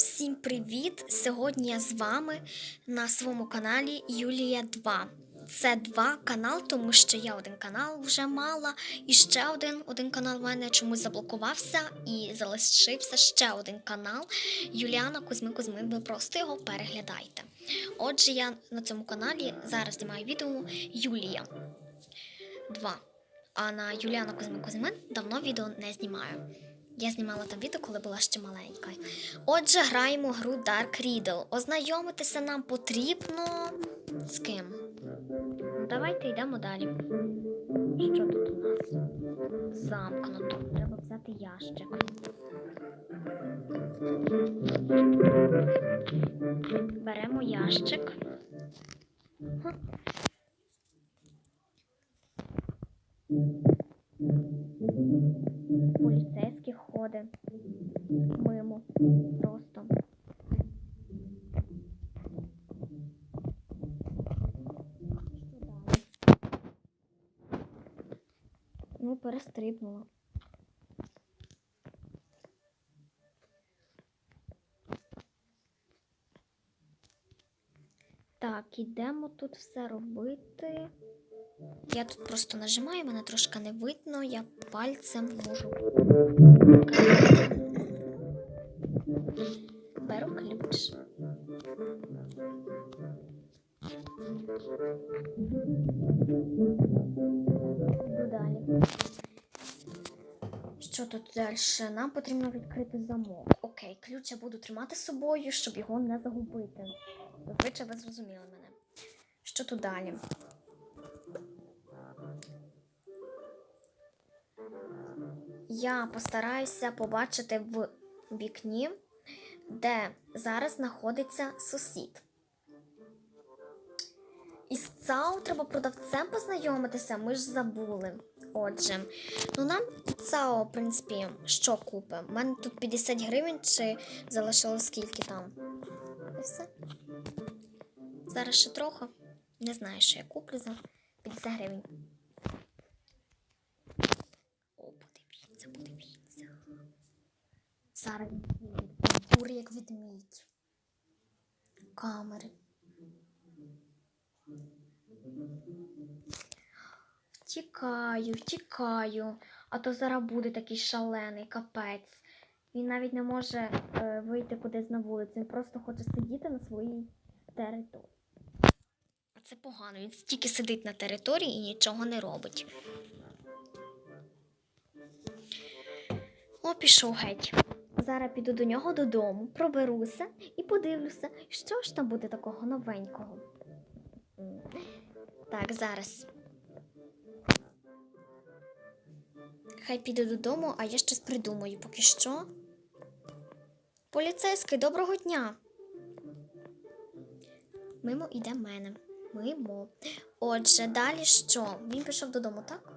Всім привіт! Сьогодні я з вами на своєму каналі Юлія 2. Це два канал, тому що я один канал вже мала, і ще один один канал в мене чомусь заблокувався і залишився ще один канал Юліана Кузьми Кузьми. Ви просто його переглядайте. Отже, я на цьому каналі зараз знімаю відео Юлія 2. А на Юліана Кузьми Кузьми давно відео не знімаю. Я знімала там відео, коли була ще маленька. Отже, граємо гру Dark Riddle. Ознайомитися нам потрібно з ким? Давайте йдемо далі. Що тут у нас? Замкнуто. Треба взяти ящик. Беремо ящик. Га. Мимо просто. Ну, перестрибнула. Так, ідемо тут все робити. Я тут просто нажимаю, мене трошки не видно, я пальцем можу. Беру ключ. Далі. Що тут далі? Нам потрібно відкрити замок. Окей, ключ я буду тримати з собою, щоб його не загубити. Зазвичай ви зрозуміли мене. Що тут далі? Я постараюся побачити в вікні, де зараз знаходиться сусід. Із ЦАО треба продавцем познайомитися, ми ж забули. Отже, ну нам ЦАО, в принципі, що купить? У мене тут 50 гривень чи залишилось скільки там? І все. Зараз ще трохи. Не знаю, що я куплю за 50 гривень. Зараз бур як ведмідь. Камери. Втікаю, втікаю, а то зараз буде такий шалений капець. Він навіть не може е, вийти кудись на вулицю, він просто хоче сидіти на своїй території. А це погано, він тільки сидить на території і нічого не робить. О, пішов геть. Зараз піду до нього додому, проберуся і подивлюся, що ж там буде такого новенького. Так, зараз. Хай піде додому, а я щось придумаю поки що. Поліцейський, доброго дня. Мимо йде мене. Мимо. Отже, далі що? Він пішов додому, так?